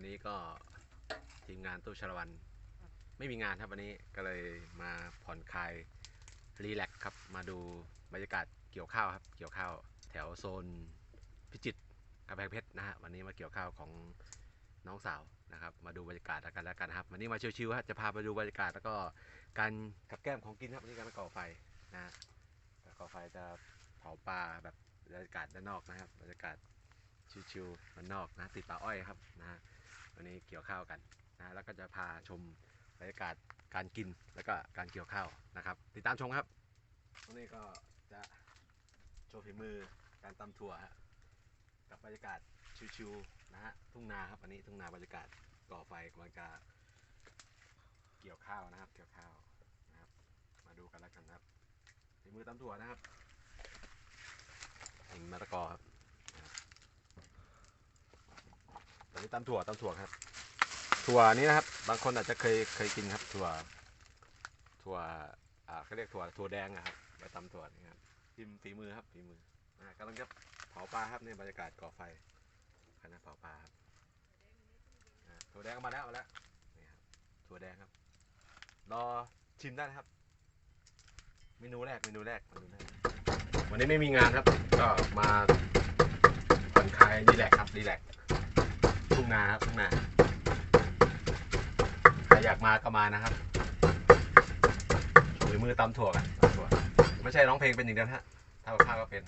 วันนี้ก็ทีมงานตู้ชลวัน ไม่มีงานครับวันนี้ก็เลยมาผ่อนคลายรีแลกซ์ครับ มาดูบรรยากาศเกี่ยวข้าวครับ เกี่ยวข้าวแถวโซนพิจิตรกำแพงเพชรนะฮะวันนี้มาเกี่ยวข้าวของน้องสาวนะครับ มาดูบรรยากาศกันแล้วกันครับ วันนี้มาชิวๆฮะจะพาไปดูบรรยากาศแล้วก็การกับแก้มของกินครับวันนี้การก่อไฟนะฮะก่อไฟจะเผาปลาแบบบรรยากาศด้านนอกนะครับบรรยากาศชิวๆมันนอกนะติดป่าอ้อยครับนะฮะ วันนี้เกี่ยวข้าวกันนะแล้วก็จะพาชมบรรยากาศการกินแล้วก็การเกี่ยวข้าวนะครับ ติดตามชมครับวันนี้ก็จะโชว์ฝีมือการตำถั่วฮะกับบรรยากาศชิวๆนะฮะทุ่งนาครับอันนี้ทุ่งนาบรรยากาศก่อไฟกำลังจะเกี่ยวข้าวนะครับ เกี่ยวข้าวนะครับ มาดูกันแล้วกันนะครับฝีมือตำถั่วนะครับเห็นมะละกอครับนะครับต อนนี้ตำถั่วตำถั่วครับ ถั่วนี้นะครับ บางคนอาจจะเคยเคยกินครับ ถั่ว ถั่วอ่าเขาเรียกถั่วถั่วแดงอะครับไปตำถั่วนี่ครับทิมฝีมือครับฝีมืออ่ากำลังจะเผาปลาครับในบรรยากาศก่อไฟคณะเผาปลาครับอ่าถั่วแดงเอามาแล้วเอามาแล้วนี่ครับถั่วแดงครับรอชิมได้นะครับ เมนูแรกเมนูแรกเมนูแรกวันนี้ไม่มีงานครับ ก็มาผ่อนคลายรีแลกซ์ครับรีแลกซ์ทุ่ งนาครับทุ่งนาใครอยากมาก็มานะครับหรือมือตำถั่วกันตำถั่ว ไม่ใช่ร้องเพลงเป็นอย่างเดียวฮะทำกับข้าวก็เป็น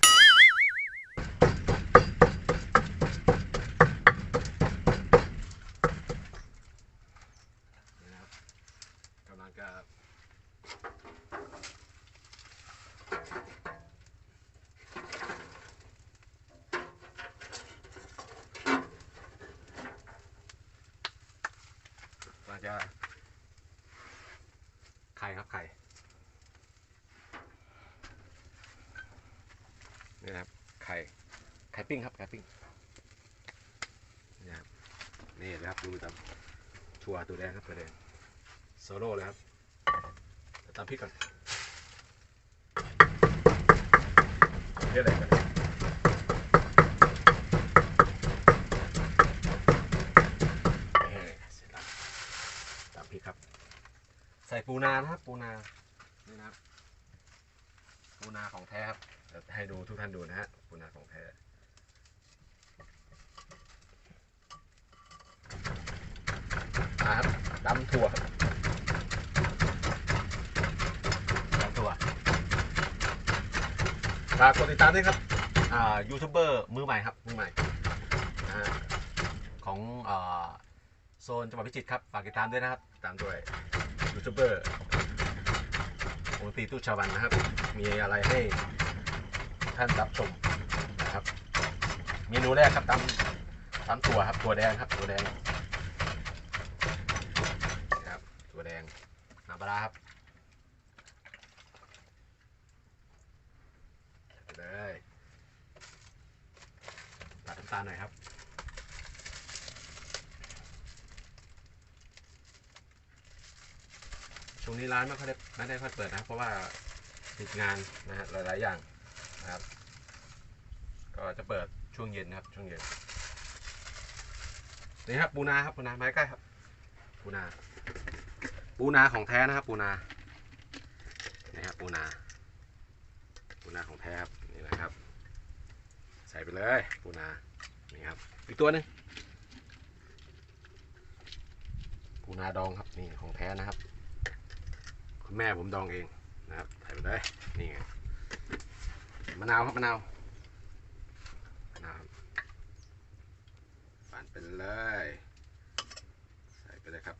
นะครับกำลังจะกำลัง จะไข่ครับไข่นี่นะครับไข่ไข่ปิ้งครับไข่ปิ้งนี่ครับนี่นะครับดูตามถั่วตัวแดงครับตัวแดงโซโล่เลยครับตามพริกก่อนเรียกอะไรกันเสร็จแล้วตามพริกครับ ใส่ ปูนานะครับปูนานี่นะครับปูนาของแท้ครับเดี๋ยวให้ดูทุกท่านดูนะฮะปูนาของแท้มาครับดำถั่วดำถั่วฝากกดติดตามด้วยครับอ่ายูทูบเบอร์มือใหม่ครับมือใหม่นะฮะของอ่าโซนจังหวัดพิจิตรครับฝากติดตามด้วยนะครับติดตามด้วย ยูทูบเบอร์วงตีตู้ชาวันนะครับ มีอะไรให้ท่านรับชมนะครับ เมนูแรกครับตำตำถั่วครับถั่วแดงครับถั่วแดงนะครับถั่วแดงน้ำปลาครับเลยตัดน้ำตาลหน่อยครับ ช่วงนี้ร้านไม่ค่อยได้ไม่ได้ค่อยเปิดนะ เพราะว่าติดงานนะฮะหลาย ๆ อย่างนะครับ ก็จะเปิดช่วงเย็นนะครับ ช่วงเย็นนี่ครับปูนาครับปูนาไม้ใกล้ครับ ปูนา ปูนาของแท้นะครับ ปูนานี่ครับปูนา ปูนาของแท้ครับนี่นะครับ ใส่ไปเลยปูนานี่ครับ อีกตัวหนึงปูนาดองครับนี่ของแท้นะครับ แม่ผมดองเองนะครับใส่ไปเลยนี่ไงมะนาวครับมะนาวมะนาวปั่นเปเลย ใส่ไปเลยครับ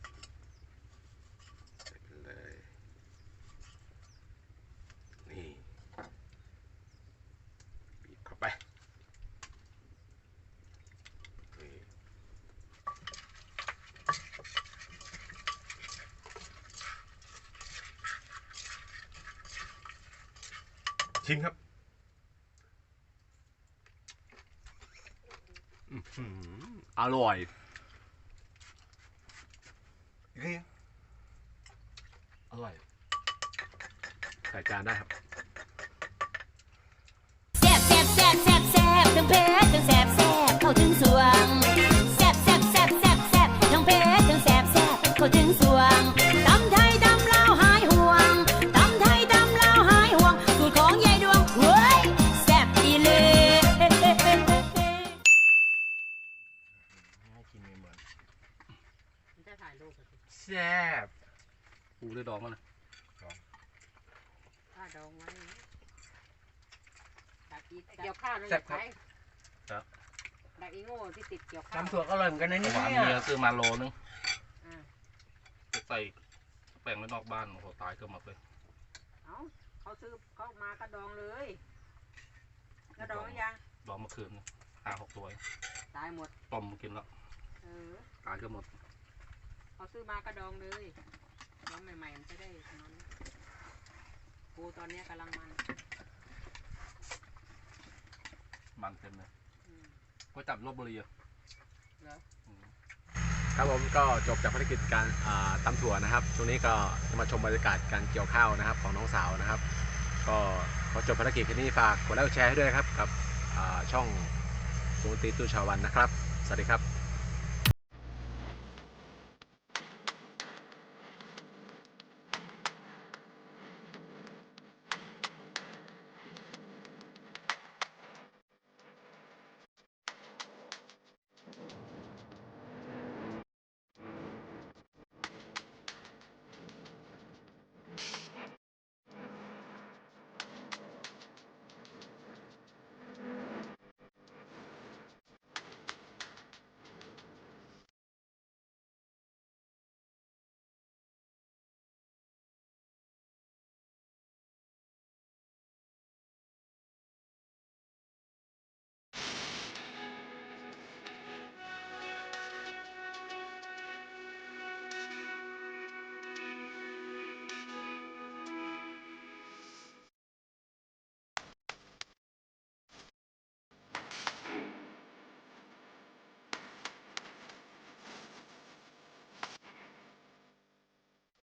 ใส่ไปเลยนี่บีบเข้าไปนี่ ชิมครับอื้อหืออร่อยอีกทีอร่อย ใส่จานได้ครับ ซ่บปูได้ดองมันนะถ้าดองไว้ดักอีเกี่ยวข้าวนั่นแหละไปดักอีโง่ที่ติดเกี่ยวข้าวน้ำถั่วก็อร่อยเหมือนกันนะเนี่ยหวานเมียซื้อมาโลนึงอ่าไปใส่แป้งไว้นอกบ้านโอ้โหตายเกือบหมดเลยเอาเขาซื้อเขามาก็ดองเลยก็ดองหรือยังดองเมื่อคืนนะห้าหกตัวเองตายหมดต้มกินแล้วเออตายเกือบหมด เขาซื้อมาก็ดองเลยดองใหม่ๆมันจะได้นอนปูตอนเนี้ยกำลังมันมันเต็มเลยอืมก็จับลบบุรีอะเหรออืมครับผมก็จบจากภารกิจการอ่าตำถั่วนะครับ ช่วงนี้ก็จะมาชมบรรยากาศการเกี่ยวข้าวนะครับ ของน้องสาวนะครับ ก็พอจบภารกิจแค่นี้ฝากกดไลค์กดแชร์ให้ด้วยนะครับกับอ่าช่องวงดนตรีตู้ชาววันนะครับ สวัสดีครับ